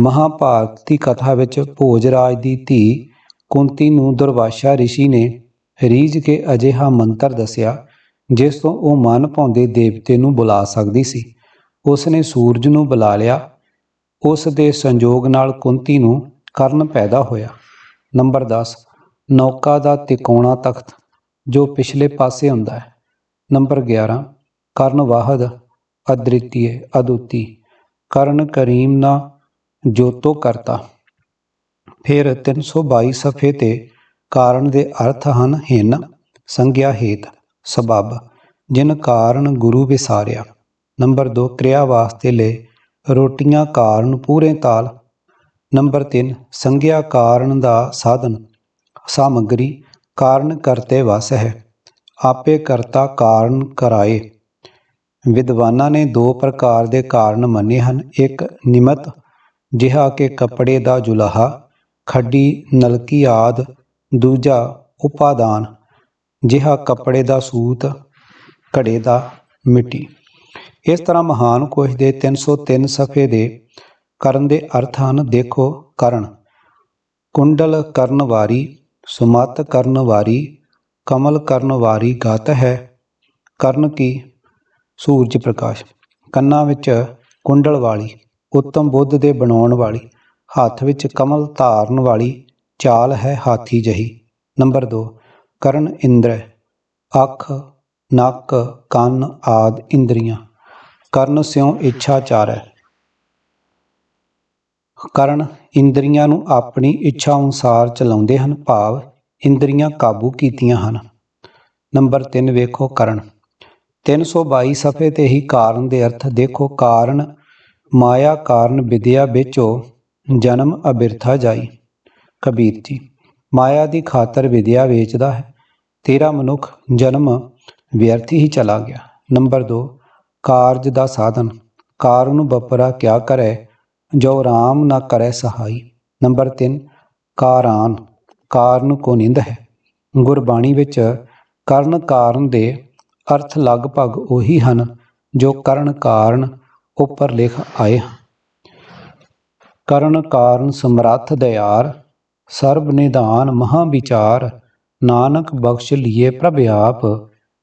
ਮਹਾਭਾਰਤ ਦੀ ਕਥਾ ਵਿੱਚ ਭੋਜਰਾਜ ਦੀ ਧੀ ਕੁੰਤੀ ਨੂੰ ਦੁਰਵਾਸ਼ਾ ਰਿਸ਼ੀ ਨੇ ਰੀਝ ਕੇ ਅਜਿਹਾ ਮੰਤਰ ਦੱਸਿਆ, ਜਿਸ ਤੋਂ ਉਹ ਮਨ ਭਾਉਂਦੇ ਦੇਵਤੇ ਨੂੰ ਬੁਲਾ ਸਕਦੀ ਸੀ। ਉਸ ਨੇ ਸੂਰਜ ਨੂੰ ਬੁਲਾ ਲਿਆ। ਉਸ ਦੇ ਸੰਜੋਗ ਨਾਲ ਕੁੰਤੀ ਨੂੰ ਕਰਨ ਪੈਦਾ ਹੋਇਆ। ਨੰਬਰ 10 ਨੌਕਾ ਦਾ ਤਿਕੋਣਾ ਤਖਤ। ਜੋ ਪਿਛਲੇ ਪਾਸੇ ਹੁੰਦਾ ਹੈ। ਨੰਬਰ 11 ਕਰਨ ਵਾਹਦ, ਅਦ੍ਰਿਤੀਏ, ਅਦੁੱਤੀ। ਕਰਨ ਕਰੀਮ ਨਾ ਜੋਤੋ ਕਰਤਾ। ਫਿਰ 322 ਸਫੇ ਤੇ ਕਾਰਨ ਦੇ ਅਰਥ ਹਨ ਹਿੰਨ, ਸੰਗਿਆ ਹੇਤ, ਸਬਬ, ਜਿਨ ਕਾਰਨ ਗੁਰੂ ਵਿਸਾਰਿਆ। ਨੰਬਰ 2 ਕਿਰਿਆ ਵਾਸਤੇ ਲੈ ਰੋਟੀਆਂ ਕਾਰਨ ਪੂਰੇ ਤਾਲ। ਨੰਬਰ 3 ਸੰਗਿਆ ਕਾਰਨ ਦਾ ਸਾਧਨ, ਸਾਮਗਰੀ ਕਾਰਨ ਕਰਤੇ ਵਸ ਹੈ। ਆਪੇ ਕਰਤਾ ਕਾਰਨ ਕਰਾਏ। ਵਿਦਵਾਨਾਂ ਨੇ ਦੋ ਪ੍ਰਕਾਰ ਦੇ ਕਾਰਨ ਮੰਨੇ ਹਨ। ਇੱਕ ਨਿਮਤ, ਜਿਹਾ ਕਿ ਕੱਪੜੇ ਦਾ ਜੁਲਾਹਾ, ਖੱਡੀ, ਨਲਕੀ ਆਦ। ਦੂਜਾ, ਉਪਾਦਾਨ, ਜਿਹਾ ਕੱਪੜੇ ਦਾ ਸੂਤ, ਘੜੇ ਦਾ ਮਿੱਟੀ। ਇਸ ਤਰ੍ਹਾਂ ਮਹਾਨ ਕੋਸ਼ ਦੇ 303 ਸਫੇ ਦੇ ਕਰਨ ਦੇ ਅਰਥ ਹਨ, ਦੇਖੋ ਕਰਨ। ਕੁੰਡਲ ਕਰਨ ਵਾਰੀ ਸੁਮਤ ਕਰਨ ਵਾਰੀ, ਕਮਲ ਕਰਨ ਵਾਰੀ ਗਤ ਹੈ। ਕਰਨ ਕੀ? ਸੂਰਜ ਪ੍ਰਕਾਸ਼। ਕੰਨਾਂ ਵਿੱਚ ਕੁੰਡਲ ਵਾਲੀ, ਉੱਤਮ ਬੁੱਧ ਦੇ ਬਣਾਉਣ ਵਾਲੀ, ਹੱਥ ਵਿੱਚ ਕਮਲ ਧਾਰਨ ਵਾਲੀ ਚਾਲ ਹੈ ਹਾਥੀ ਜਹੀ। ਨੰਬਰ 2 ਕਰਨ ਇੰਦਰ। ਅੱਖ, ਨੱਕ, ਕੰਨ ਆਦ ਇੰਦਰੀਆਂ। ਕਰਨ ਸਿਉ ਇੱਛਾ ਚਾਰੈ। ਕਰਨ ਇੰਦਰੀਆਂ ਨੂੰ ਆਪਣੀ ਇੱਛਾ ਅਨੁਸਾਰ ਚਲਾਉਂਦੇ ਹਨ, ਭਾਵ ਇੰਦਰੀਆਂ ਕਾਬੂ ਕੀਤੀਆਂ ਹਨ। ਨੰਬਰ 3 ਵੇਖੋ ਕਰਨ। 322 ਸਫੇ ਤੇ ਹੀ ਕਾਰਨ ਦੇ ਅਰਥ ਦੇਖੋ, ਕਾਰਨ ਮਾਇਆ ਕਾਰਨ ਵਿਦਿਆ ਵਿੱਚੋ ਜਨਮ ਅਬਿਰਥਾ ਜਾਈ। ਕਬੀਰ ਜੀ, ਮਾਇਆ ਦੀ ਖਾਤਰ ਵਿਦਿਆ ਵੇਚਦਾ ਹੈ, ਤੇਰਾ ਮਨੁੱਖ ਜਨਮ ਵਿਅਰਥ ਹੀ ਚਲਾ ਗਿਆ। ਨੰਬਰ 2 ਕਾਰਜ ਦਾ ਸਾਧਨ। ਕਾਰਨ ਬਪਰਾ ਕਿਆ ਕਰੇ ਜੋ ਰਾਮ ਨਾ ਕਰੇ ਸਹਾਈ। ਨੰਬਰ 3 ਕਾਰਾਨ। ਕਾਰਨ ਕੋ ਨਿੰਦ ਹੈ। ਗੁਰਬਾਣੀ ਵਿੱਚ ਕਰਨ ਕਾਰਨ ਦੇ ਅਰਥ ਲਗਭਗ ਉਹੀ ਹਨ, ਜੋ ਕਰਨ ਕਾਰਨ ਉੱਪਰ ਲਿਖ ਆਏ ਕਰਨ ਕਾਰਨ ਸਮਰੱਥ ਦਿਆਰ, ਸਰਬ ਨਿਧਾਨ ਮਹਾ ਵਿਚਾਰ, ਨਾਨਕ ਬਖਸ਼ ਲਿਏ ਪ੍ਰਭ ਆਪ,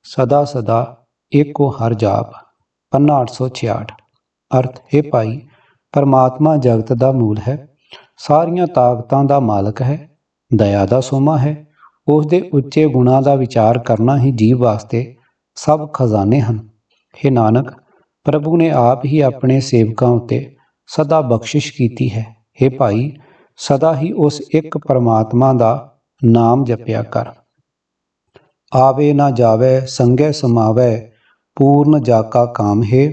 ਸਦਾ ਸਦਾ ਏਕੋ ਹਰ ਜਾਪ। ਪੰਨਾ 866 ਅਰਥ, ਹੈ ਭਾਈ ਪਰਮਾਤਮਾ ਜਗਤ ਦਾ ਮੂਲ ਹੈ, ਸਾਰੀਆਂ ਤਾਕਤਾਂ ਦਾ ਮਾਲਕ ਹੈ, ਦਇਆ ਦਾ ਸੋਮਾ ਹੈ ਉਸ ਦੇ ਉੱਚੇ ਗੁਣਾਂ ਦਾ ਵਿਚਾਰ ਕਰਨਾ ਹੀ ਜੀਵ ਵਾਸਤੇ ਸਭ ਖਜ਼ਾਨੇ ਹਨ। हे ਨਾਨਕ, ਪ੍ਰਭੂ ਨੇ ਆਪ ਹੀ ਆਪਣੇ ਸੇਵਕਾਂ ਉੱਤੇ ਸਦਾ ਬਖਸ਼ਿਸ਼ ਕੀਤੀ ਹੈ। हे ਭਾਈ, ਸਦਾ ਹੀ ਉਸ ਇੱਕ ਪਰਮਾਤਮਾ ਦਾ ਨਾਮ ਜਪਿਆ ਕਰ। ਆਵੇ ਨਾ ਜਾਵੇ, ਸੰਗੇ ਸਮਾਵੇ, ਪੂਰਨ ਜਾਕਾ ਕਾਮ ਹੈ,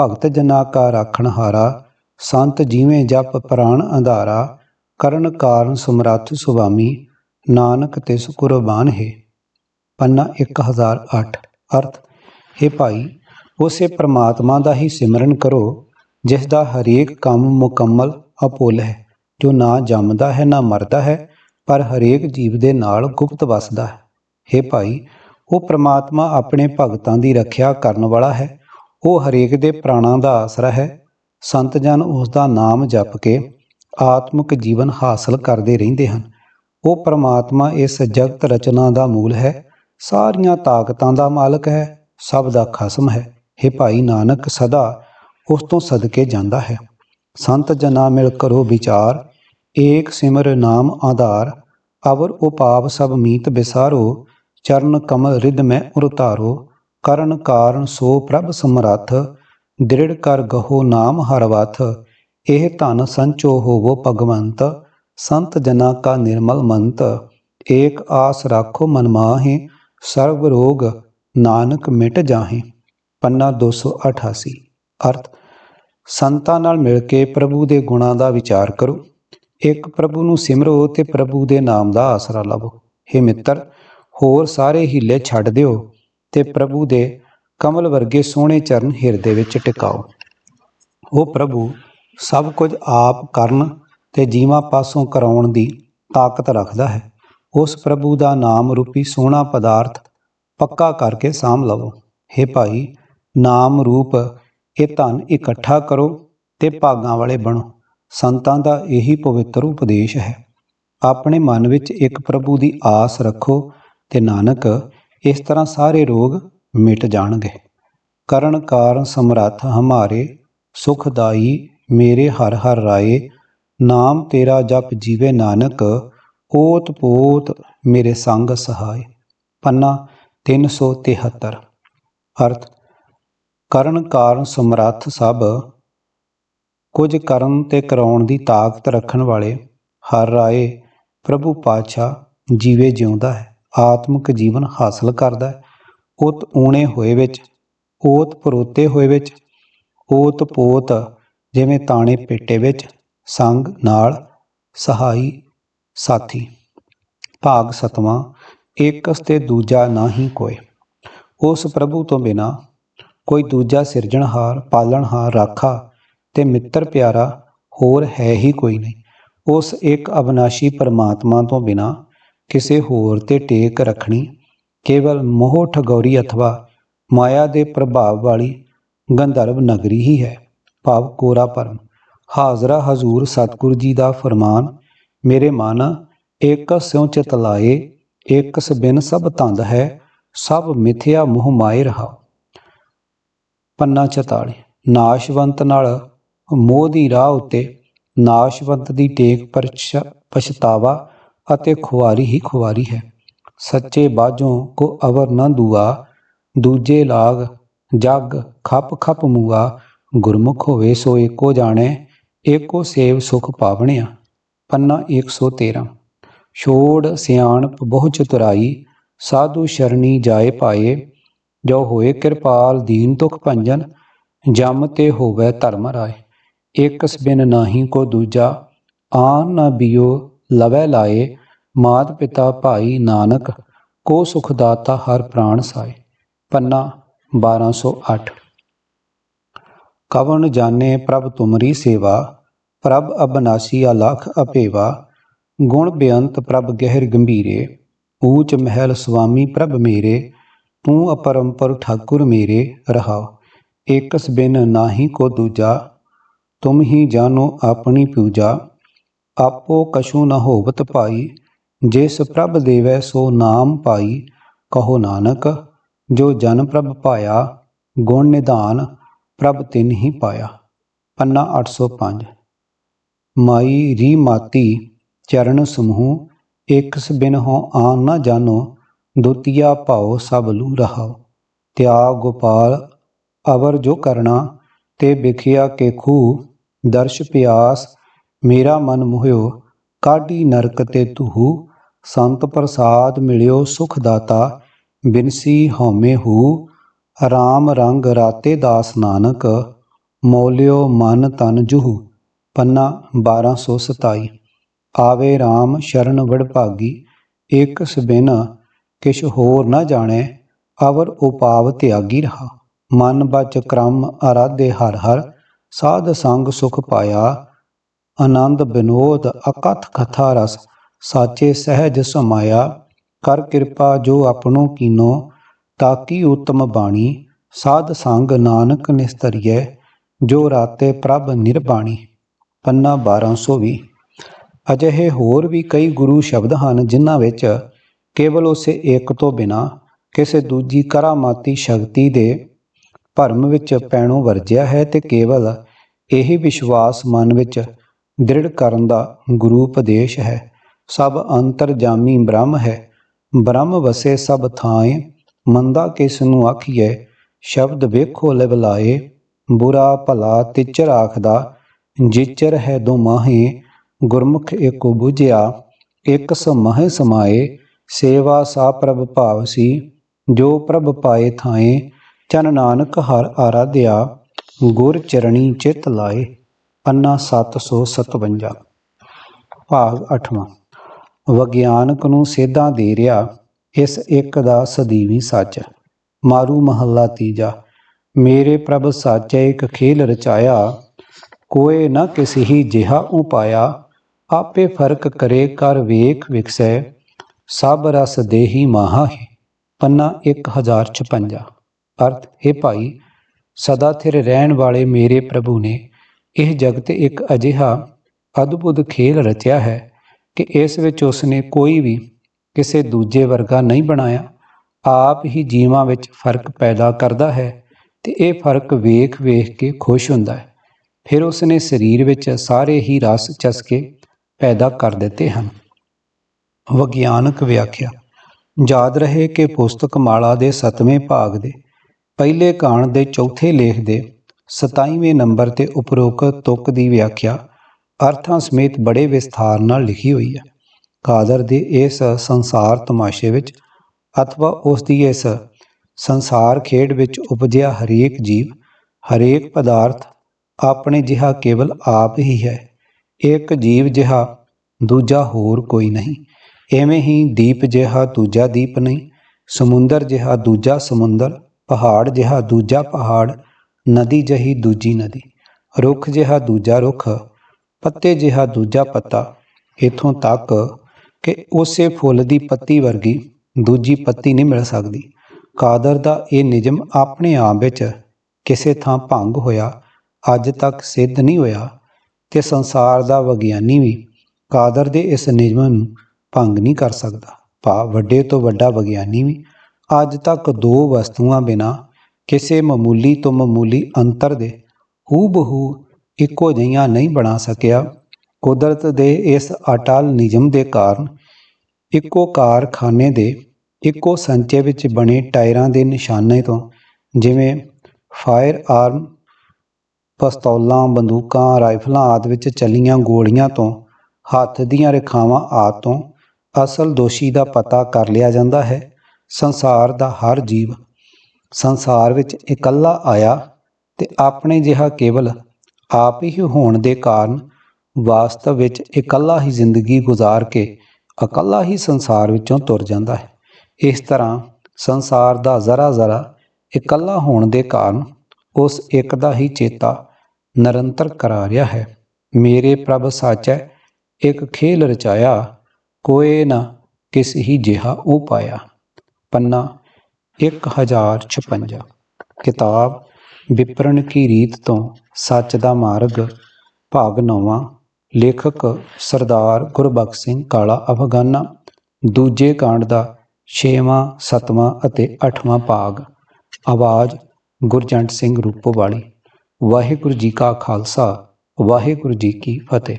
ਭਗਤ ਜਨਾ ਕਾ ਰਾਖਣ ਹਾਰਾ ਸੰਤ ਜਿਵੇਂ ਜਪ ਪ੍ਰਾਣ ਅੰਧਾਰਾ, ਕਰਨ ਕਾਰਨ ਸਮਰੱਥ ਸੁਆਮੀ, ਨਾਨਕ ਤਿਸ ਕੁਰਬਾਨ ਹੈ। ਪੰਨਾ 1008 ਅਰਥ, ਹੈ ਭਾਈ, ਉਸੇ ਪ੍ਰਮਾਤਮਾ ਦਾ ਹੀ ਸਿਮਰਨ ਕਰੋ, ਜਿਸ ਦਾ ਹਰੇਕ ਕੰਮ ਮੁਕੰਮਲ ਅਪੁੱਲ ਹੈ। ਜੋ ਨਾ ਜੰਮਦਾ ਹੈ, ਨਾ ਮਰਦਾ ਹੈ, ਪਰ ਹਰੇਕ ਜੀਵ ਦੇ ਨਾਲ ਗੁਪਤ ਵਸਦਾ ਹੈ। हे ਭਾਈ, ਉਹ ਪ੍ਰਮਾਤਮਾ ਆਪਣੇ ਭਗਤਾਂ ਦੀ ਰੱਖਿਆ ਕਰਨ ਵਾਲਾ ਹੈ। ਉਹ ਹਰੇਕ ਦੇ ਪ੍ਰਾਣਾਂ ਦਾ ਆਸਰਾ ਹੈ। ਸੰਤ ਜਨ ਉਸ ਦਾ ਨਾਮ ਜਪ ਕੇ ਆਤਮਿਕ ਜੀਵਨ ਹਾਸਲ ਕਰਦੇ ਰਹਿੰਦੇ ਹਨ। ਉਹ ਪਰਮਾਤਮਾ ਇਸ ਜਗਤ ਰਚਨਾ ਦਾ ਮੂਲ ਹੈ। ਸਾਰੀਆਂ ਤਾਕਤਾਂ ਦਾ ਮਾਲਕ ਹੈ। ਸਭ ਦਾ ਖਸਮ ਹੈ। हे ਭਾਈ ਨਾਨਕ, ਸਦਾ ਉਸ ਤੋਂ ਸਦਕੇ ਜਾਂਦਾ ਹੈ। ਸੰਤ ਜਨਾ ਮਿਲ ਕਰੋ ਵਿਚਾਰ। ਏਕ ਸਿਮਰ ਨਾਮ ਆਧਾਰ। ਅਵਰ ਉਪਾਵ ਸਭ ਮੀਤ ਬਿਸਾਰੋ। ਚਰਨ ਕਮਲ ਰਿਦ ਮੈਂ ਉਰਤਾਰੋ। ਕਰਨ ਕਾਰਨ ਸੋ ਪ੍ਰਭ ਸਮਰੱਥ। ਦ੍ਰਿੜ ਕਰ ਗਹੋ ਨਾਮ ਹਰ ਵਥ, ਇਹ ਧਨ ਸੰਚੋ ਹੋਵੋ ਭਗਵੰਤ, ਸੰਤ ਜਨਾ ਕਾ ਨਿਰਮਲ ਮੰਤ, ਏਕ ਆਸ ਰਾਖੋ ਮਨ ਮਾਹੇ ਸਰਬ ਰੋਗ ਨਾਨਕ ਮਿਟ ਜਾਹੇ। ਪੰਨਾ 288 ਅਰਥ, ਸੰਤਾਂ ਨਾਲ ਮਿਲ ਕੇ ਪ੍ਰਭੂ ਦੇ ਗੁਣਾਂ ਦਾ ਵਿਚਾਰ ਕਰੋ। ਇੱਕ ਪ੍ਰਭੂ ਨੂੰ ਸਿਮਰੋ ਤੇ ਪ੍ਰਭੂ ਦੇ ਨਾਮ ਦਾ ਆਸਰਾ ਲਵੋ। हे ਮਿੱਤਰ, ਹੋਰ ਸਾਰੇ ਹੀਲੇ ਛੱਡ ਦਿਓ ਤੇ ਪ੍ਰਭੂ ਦੇ ਕਮਲ ਵਰਗੇ ਸੋਹਣੇ ਚਰਨ ਹਿਰਦੇ ਵਿੱਚ ਟਿਕਾਓ। ਉਹ ਪ੍ਰਭੂ, ਸਭ ਕੁਝ ਆਪ ਕਰਨ ਤੇ ਜੀਵਾਂ ਪਾਸੋਂ ਕਰਾਉਣ ਦੀ ਤਾਕਤ ਰੱਖਦਾ ਹੈ। ਉਸ ਪ੍ਰਭੂ ਦਾ ਨਾਮ ਰੂਪੀ ਸੋਹਣਾ ਪਦਾਰਥ ਪੱਕਾ ਕਰਕੇ ਸਾਂਭ ਲਵੋ। हे ਭਾਈ, ਨਾਮ ਰੂਪ ਇਹ ਧਨ ਇਕੱਠਾ ਕਰੋ ਤੇ ਭਾਗਾਂ ਵਾਲੇ ਬਣੋ। ਸੰਤਾਂ ਦਾ ਇਹੀ ਪਵਿੱਤਰ ਉਪਦੇਸ਼ ਹੈ। ਆਪਣੇ ਮਨ ਵਿੱਚ ਇੱਕ ਪ੍ਰਭੂ ਦੀ ਆਸ ਰੱਖੋ ਤੇ ਨਾਨਕ, ਇਸ ਤਰ੍ਹਾਂ ਸਾਰੇ ਰੋਗ ਮਿਟ ਜਾਣਗੇ। ਕਰਨ ਕਾਰਨ ਸਮਰੱਥ ਹਮਾਰੇ ਸੁਖਦਾਈ ਮੇਰੇ ਹਰ ਹਰ ਰਾਏ, ਨਾਮ ਤੇਰਾ ਜਪ ਜੀਵੇ ਨਾਨਕ ਓਤ ਪੋਤ ਮੇਰੇ ਸੰਗ ਸਹਾਏ। ਪੰਨਾ 373 ਅਰਥ, ਕਰਨ ਕਾਰਨ ਸਮਰੱਥ ਸਭ, ਕੁਝ ਕਰਨ ਤੇ ਕਰਾਉਣ ਦੀ ਤਾਕਤ ਰੱਖਣ ਵਾਲੇ ਹਰ ਰਾਏ ਪ੍ਰਭੂ ਪਾਤਸ਼ਾਹ ਜੀਵੇ ਜਿਉਂਦਾ ਹੈ, ਆਤਮਿਕ ਜੀਵਨ ਹਾਸਲ ਕਰਦਾ ਹੈ। ਉਤ ਊਣੇ ਹੋਏ ਵਿੱਚ ਓਤ ਪਰੋਤੇ ਹੋਏ ਵਿੱਚ ਓਤ ਪੋਤ ਜਿਵੇਂ ਤਾਣੇ ਪੇਟੇ ਵਿੱਚ, ਸੰਗ ਨਾਲ, ਸਹਾਈ, ਸਾਥੀ। ਭਾਗ ਸਤਵਾਂ, ਏਕਸ ਤੇ ਦੂਜਾ ਨਾਹੀ ਕੋਏ ਉਸ ਪ੍ਰਭੂ ਤੋਂ ਬਿਨਾ ਕੋਈ ਦੂਜਾ ਸਿਰਜਣਹਾਰ, ਪਾਲਣਹਾਰ, ਰਾਖਾ ਤੇ ਮਿੱਤਰ ਪਿਆਰਾ ਹੋਰ ਹੈ ਹੀ ਕੋਈ ਨਹੀਂ। ਉਸ ਇੱਕ ਅਬਨਾਸ਼ੀ ਪਰਮਾਤਮਾ ਤੋਂ ਬਿਨਾ ਕਿਸੇ ਹੋਰ ਤੇ ਟੇਕ ਰੱਖਣੀ ਕੇਵਲ ਮੋਹ ਠਗੌਰੀ ਅਥਵਾ ਮਾਇਆ ਦੇ ਪ੍ਰਭਾਵ ਵਾਲੀ ਗੰਧਰਵ ਨਗਰੀ ਹੀ ਹੈ। ਭਾਵ ਕੋਰਾ ਪਰਮ, ਹਾਜ਼ਰਾ ਹਜ਼ੂਰ ਸਤਿਗੁਰੂ ਜੀ ਦਾ ਫਰਮਾਨ, ਮੇਰੇ ਮਨ ਏਕ ਸਿਉ ਚਿਤ ਲਾਏ, ਏਕਸ ਬਿਨ ਸਭ ਤੰਦ ਹੈ, ਸਭ ਮਿਥਿਆ ਮੋਹ ਮਾਏ ਰਹਾ ਪੰਨਾ 44 ਨਾਸ਼ਵੰਤ ਨਾਲ ਮੋਹ ਦੀ ਰਾਹ ਉੱਤੇ ਨਾਸ਼ਵੰਤ ਦੀ ਟੇਕ ਪਰ ਪਛਤਾਵਾ ਅਤੇ ਖੁਆਰੀ ਹੀ ਖੁਆਰੀ ਹੈ। ਸੱਚੇ ਬਾਝੋਂ ਕੋ ਅਵਰ ਨਾ ਦੂਆ, ਦੂਜੇ ਲਾਗ ਜਗ ਖਪ ਖਪ ਮੂਆ, ਗੁਰਮੁਖ ਹੋਵੇ ਸੋ ਏਕੋ ਜਾਣੇ, ਏਕੋ ਸੇਵ ਸੁਖ ਪਾਵਣਿਆ। ਪੰਨਾ 113 ਛੋੜ ਸਿਆਣਪ ਬਹੁ ਚਤੁਰਾਈ ਸਾਧੂ ਸ਼ਰਣੀ ਜਾਏ ਪਾਏ, ਜੋ ਹੋਏ ਕਿਰਪਾਲ ਦੀਨ ਤੁਖ ਭੰਜਨ, ਜਮ ਤੇ ਹੋਵੇ ਧਰਮ ਰਾਏ। ਇਕਸ ਬਿਨ ਨਾਹੀ ਕੋ ਦੂਜਾ, ਆਨ ਨਾ ਬਿਓ ਲਵੈ ਲਾਏ ਮਾਤ ਪਿਤਾ ਭਾਈ ਨਾਨਕ, ਕੋ ਸੁਖ ਦਾਤਾ ਹਰ ਪ੍ਰਾਣ ਸਾਏ। ਪੰਨਾ 1208 ਕਵਨ ਜਾਣੇ ਪ੍ਰਭ ਤੁਮਰੀ ਸੇਵਾ, ਪ੍ਰਭ ਅਬਨਾਸੀ ਅਲਖ ਅਪੇਵਾ। ਗੁਣ ਬੇਅੰਤ ਪ੍ਰਭ ਗਹਿਰ ਗੰਭੀਰੇ, ਊਚ ਮਹਿਲ ਸੁਆਮੀ ਪ੍ਰਭ ਮੇਰੇ, ਤੂੰ ਅਪਰੰਪਰ ਠਾਕੁਰ ਮੇਰੇ ਰਹਾਓ। ਏਕਸ ਬਿਨ ਨਾਹੀ ਕੋ ਦੂਜਾ, ਤੁਮ ਹੀ ਜਾਣੋ ਆਪਣੀ ਪੂਜਾ। ਆਪੋ ਕਛੂ ਨ ਹੋਵਤ ਭਾਈ ਜਿਸ ਪ੍ਰਭ ਦੇਵੈ ਸੋ ਨਾਮ ਪਾਈ, ਕਹੋ ਨਾਨਕ, ਜੋ ਜਨ ਪ੍ਰਭ ਪਾਇਆ, ਗੁਣ ਨਿਧਾਨ ਪ੍ਰਭ ਤਿਨ ਹੀ ਪਾਇਆ। ਪੰਨਾ 805 ਮਾਈ ਰੀ ਮਾਤੀ, ਚਰਨ ਸਮੂਹ ਇਕਸ ਬਿਨ ਹੋ ਆਨ ਨਾ ਜਾਣੋ ਦੁਤੀਆ ਭਾਉ ਸਭ ਲੂ ਰਹਾਓ ਤਿਆਗ ਗੋਪਾਲ, ਅਵਰ ਜੋ ਕਰਨਾ ਤੇ ਵਿਖਿਆ ਕੇ ਖੂ ਦਰਸ਼ ਪਿਆਸ, ਮੇਰਾ ਮਨ ਮੁਹਿਓ, ਕਾਢੀ ਨਰਕ ਤੇ ਤੂਹੂ ਸੰਤ ਪ੍ਰਸਾਦ ਮਿਲਿਓ ਸੁਖ ਦਾਤਾ, ਬਿਨਸੀ ਹਉਮੈ ਹੂ, ਰਾਮ ਰੰਗ ਰਾਤੇ ਦਾਸ ਨਾਨਕ, ਮੋਲਿਓ ਮਨ ਤਨ ਜੁਹੂ, ਪੰਨਾ 1227 ਆਵੇ RAM ਸ਼ਰਨ ਵਡਭਾਗੀ ਇਕਸ ਸਬਿਨ ਕਿਛ ਹੋਰ ਨਾ ਜਾਣੈ, ਅਵਰ ਉਪਾਵ ਤਿਆਗੀ ਰਹਾ। ਮਨ ਬਚ ਕ੍ਰਮ ਅਰਾਧੇ ਹਰ ਹਰ, ਸਾਧ ਸੰਗ ਸੁਖ ਪਾਇਆ, ਆਨੰਦ ਬਿਨੋਦ ਅਕਥ ਕਥਾ ਰਸ। ਸਾਚੇ ਸਹਿਜ ਸਮਾਇਆ, ਕਰ ਕਿਰਪਾ ਜੋ ਆਪਣੋ ਕੀਨੋ ਤਾਕੀ ਉਤਮ ਬਾਣੀ, ਸਾਧ ਸੰਗ ਨਾਨਕ ਨਿਸਤਰੀਏ ਜੋ ਰਾਤੇ ਪ੍ਰਭ ਨਿਰਬਾਣੀ। ਪੰਨਾ 1220 ਅਜਿਹੇ ਹੋਰ ਵੀ ਕਈ ਗੁਰੂ ਸ਼ਬਦ ਹਨ, ਜਿਨ੍ਹਾਂ ਵਿੱਚ ਕੇਵਲ ਉਸੇ ਇੱਕ ਤੋਂ ਬਿਨਾ ਕਿਸੇ ਦੂਜੀ ਕਰਾਮਾਤੀ ਸ਼ਕਤੀ ਦੇ ਭਰਮ ਵਿੱਚ ਪੈਣੋਂ ਵਰਜਿਆ ਹੈ ਤੇ ਕੇਵਲ ਇਹੀ ਵਿਸ਼ਵਾਸ ਮਨ ਵਿੱਚ ਦ੍ਰਿੜ ਕਰਨ ਦਾ ਗੁਰੂ ਉਪਦੇਸ਼ ਹੈ। ਸਭ ਅੰਤਰਜਾਮੀ ਬ੍ਰਹਮ ਹੈ। ਬ੍ਰਹਮ ਵਸੇ ਸਭ ਥਾਂਏ, ਮੰਦਾ ਕਿਸ ਨੂੰ ਆਖੀਐ? ਸ਼ਬਦ ਵੇਖੋ ਲਿਵਲਾਏ, ਬੁਰਾ ਭਲਾ ਤਿਚਰ ਆਖਦਾ, ਜਿਚਰ ਹੈ ਦੋ ਮਾਹੇ ਗੁਰਮੁਖ ਏਕੋ ਬੁਝਿਆ, ਇਕ ਸਮਹਿ ਸਮਾਏ, ਸੇਵਾ ਸਾ ਪ੍ਰਭ ਭਾਵ ਸੀ, ਜੋ ਪ੍ਰਭ ਪਾਏ ਥਾਏ, ਚਨ ਨਾਨਕ ਹਰ ਆਰਾਧਿਆ, ਗੁਰ ਚਰਣੀ ਚਿਤ ਲਾਏ। ਪੰਨਾ 757 ਭਾਗ 8ਵਾਂ ਵਿਗਿਆਨਕ ਨੂੰ ਸੇਧਾਂ ਦੇ ਰਿਹਾ, ਇਸ ਇੱਕ ਦਾ ਸਦੀਵੀ ਸੱਚ। ਮਾਰੂ ਮਹੱਲਾ ਤੀਜਾ, ਮੇਰੇ ਪ੍ਰਭ ਸਾਚੇ ਇੱਕ ਖੇਲ ਰਚਾਇਆ, ਕੋਏ ਨਾ ਕਿਸੀ ਹੀ ਜਿਹਾ ਉਪਾਇਆ, ਆਪੇ ਫ਼ਰਕ ਕਰੇ ਕਰ ਵੇਖ ਵਿਕਸੈ, ਸਭ ਰਸ ਦੇਹੀ ਮਾਹਾ ਹੈ। ਪੰਨਾ 1056 ਅਰਥ, ਹੈ ਭਾਈ, ਸਦਾ ਥਿਰ ਰਹਿਣ ਵਾਲੇ ਮੇਰੇ ਪ੍ਰਭੂ ਨੇ, ਇਹ ਜਗਤ ਇੱਕ ਅਜਿਹਾ ਅਦਭੁਤ ਖੇਲ ਰਚਿਆ ਹੈ ਕਿ ਇਸ ਵਿੱਚ ਉਸਨੇ ਕੋਈ ਵੀ ਕਿਸੇ ਦੂਜੇ ਵਰਗਾ ਨਹੀਂ ਬਣਾਇਆ। ਆਪ ਹੀ ਜੀਵਾਂ ਵਿੱਚ ਫ਼ਰਕ ਪੈਦਾ ਕਰਦਾ ਹੈ ਤੇ ਇਹ ਫ਼ਰਕ ਵੇਖ ਵੇਖ ਕੇ ਖੁਸ਼ ਹੁੰਦਾ ਹੈ। ਫਿਰ ਉਸਨੇ ਸਰੀਰ ਵਿੱਚ ਸਾਰੇ ਹੀ ਰਸ ਚਸਕੇ ਪੈਦਾ ਕਰ ਦਿੱਤੇ ਹਨ। ਵਿਗਿਆਨਕ ਵਿਆਖਿਆ। ਯਾਦ ਰਹੇ ਕਿ ਪੁਸਤਕ ਮਾਲਾ ਦੇ 7ਵੇਂ ਭਾਗ ਦੇ ਪਹਿਲੇ ਕਾਣ ਦੇ ਚੌਥੇ ਲੇਖ ਦੇ 27ਵੇਂ ਨੰਬਰ ਤੇ ਉਪਰੋਕਤ ਤੁਕ ਦੀ ਵਿਆਖਿਆ ਅਰਥਾਂ ਸਮੇਤ ਬੜੇ ਵਿਸਥਾਰ ਨਾਲ ਲਿਖੀ ਹੋਈ ਹੈ। ਕਾਦਰ ਦੇ ਇਸ ਸੰਸਾਰ ਤਮਾਸ਼ੇ ਵਿੱਚ ਅਥਵਾ ਉਸ ਦੀ ਇਸ ਸੰਸਾਰ ਖੇਡ ਵਿੱਚ ਉਪਜਿਆ ਹਰੇਕ ਜੀਵ, ਹਰੇਕ ਪਦਾਰਥ ਆਪਣੇ ਜਿਹਾ ਕੇਵਲ ਆਪ ਹੀ ਹੈ। ਇੱਕ ਜੀਵ ਜਿਹਾ, ਦੂਜਾ ਹੋਰ ਕੋਈ ਨਹੀਂ। ਐਵੇਂ ਹੀ ਦੀਪ ਜਿਹਾ ਦੂਜਾ ਦੀਪ ਨਹੀਂ, ਸਮੁੰਦਰ ਜਿਹਾ ਦੂਜਾ ਸਮੁੰਦਰ, ਪਹਾੜ ਜਿਹਾ ਦੂਜਾ ਪਹਾੜ, ਨਦੀ ਜਹੀ ਦੂਜੀ ਨਦੀ, ਰੁੱਖ ਜਿਹਾ ਦੂਜਾ ਰੁੱਖ ਪੱਤੇ ਜਿਹਾ ਦੂਜਾ ਪੱਤਾ ਇਥੋਂ ਤੱਕ ਕਿ ਉਸੇ ਫੁੱਲ ਦੀ ਪੱਤੀ ਵਰਗੀ ਦੂਜੀ ਪੱਤੀ ਨਹੀਂ ਮਿਲ ਸਕਦੀ। ਕਾਦਰ ਦਾ ਇਹ ਨਿਯਮ ਆਪਣੇ ਆਪ ਵਿੱਚ ਕਿਸੇ ਥਾਂ ਭੰਗ ਹੋਇਆ, ਅੱਜ ਤੱਕ ਸਿੱਧ ਨਹੀਂ ਹੋਇਆ ਤੇ ਸੰਸਾਰ ਦਾ ਵਿਗਿਆਨੀ ਵੀ ਕਾਦਰ ਦੇ ਇਸ ਨਿਯਮ ਨੂੰ ਭੰਗ ਨਹੀਂ ਕਰ ਸਕਦਾ। ਭਾ, ਵੱਡੇ ਤੋਂ ਵੱਡਾ ਵਿਗਿਆਨੀ ਵੀ ਅੱਜ ਤੱਕ ਦੋ ਵਸਤੂਆਂ ਬਿਨਾ ਕਿਸੇ ਮਾਮੂਲੀ ਤੋਂ ਮਾਮੂਲੀ ਅੰਤਰ ਦੇ ਹੂ ਬਹੂ ਇੱਕੋ ਜਿਹੀਆਂ ਨਹੀਂ ਬਣਾ ਸਕਿਆ। ਕੁਦਰਤ ਦੇ ਇਸ ਅਟਲ ਨਿਯਮ ਦੇ ਕਾਰਨ ਇੱਕੋ ਕਾਰਖਾਨੇ ਦੇ ਇੱਕੋ ਸੰਚੇ ਵਿੱਚ ਬਣੇ ਟਾਇਰਾਂ ਦੇ ਨਿਸ਼ਾਨੇ ਤੋਂ, ਜਿਵੇਂ ਫਾਇਰ ਆਰਮ ਪਿਸਤੌਲਾਂ, ਬੰਦੂਕਾਂ, ਰਾਈਫਲਾਂ ਆਦਿ ਵਿੱਚ ਚੱਲੀਆਂ ਗੋਲੀਆਂ ਤੋਂ ਹੱਥ ਦੀਆਂ ਰੇਖਾਵਾਂ ਆਦਿ ਤੋਂ ਅਸਲ ਦੋਸ਼ੀ ਦਾ ਪਤਾ ਕਰ ਲਿਆ ਜਾਂਦਾ ਹੈ। ਸੰਸਾਰ ਦਾ ਹਰ ਜੀਵ ਸੰਸਾਰ ਵਿੱਚ ਇਕੱਲਾ ਆਇਆ ਤੇ ਆਪਣੇ ਜਿਹਾ ਕੇਵਲ ਆਪ ਹੀ ਹੋਣ ਦੇ ਕਾਰਨ ਵਾਸਤਵ ਵਿੱਚ ਇਕੱਲਾ ਹੀ ਜ਼ਿੰਦਗੀ ਗੁਜ਼ਾਰ ਕੇ ਇਕੱਲਾ ਹੀ ਸੰਸਾਰ ਵਿੱਚੋਂ ਤੁਰ ਜਾਂਦਾ ਹੈ। ਇਸ ਤਰ੍ਹਾਂ ਸੰਸਾਰ ਦਾ ਜ਼ਰਾ ਜ਼ਰਾ ਇਕੱਲਾ ਹੋਣ ਦੇ ਕਾਰਨ ਉਸ ਇੱਕ ਦਾ ਹੀ ਚੇਤਾ ਨਿਰੰਤਰ ਕਰਾ ਰਿਹਾ ਹੈ। ਮੇਰੇ ਪ੍ਰਭ ਸੱਚ ਹੈ, ਇੱਕ ਖੇਲ ਰਚਾਇਆ ਕੋਏ ਨਾ ਕਿਸ ਹੀ ਜਿਹਾ ਉਹ ਪਾਇਆ। ਪੰਨਾ 1056 ਕਿਤਾਬ ਵਿਪਰਨ ਕੀ ਰੀਤ ਤੋਂ ਸੱਚ ਦਾ ਮਾਰਗ? ਭਾਗ 9ਵਾਂ ਲੇਖਕ ਸਰਦਾਰ ਗੁਰਬਖਸ਼ ਸਿੰਘ ਕਾਲਾ ਅਫਗਾਨਾ। ਦੂਜੇ ਕਾਂਡ ਦਾ 6ਵਾਂ 7ਵਾਂ ਅਤੇ 8ਵਾਂ ਭਾਗ। ਆਵਾਜ਼ ਗੁਰਜੰਟ ਸਿੰਘ ਰੂਪੋਵਾਲੀ। ਵਾਹਿਗੁਰੂ ਜੀ ਕਾ ਖਾਲਸਾ, ਵਾਹਿਗੁਰੂ ਜੀ ਕੀ ਫਤਿਹ।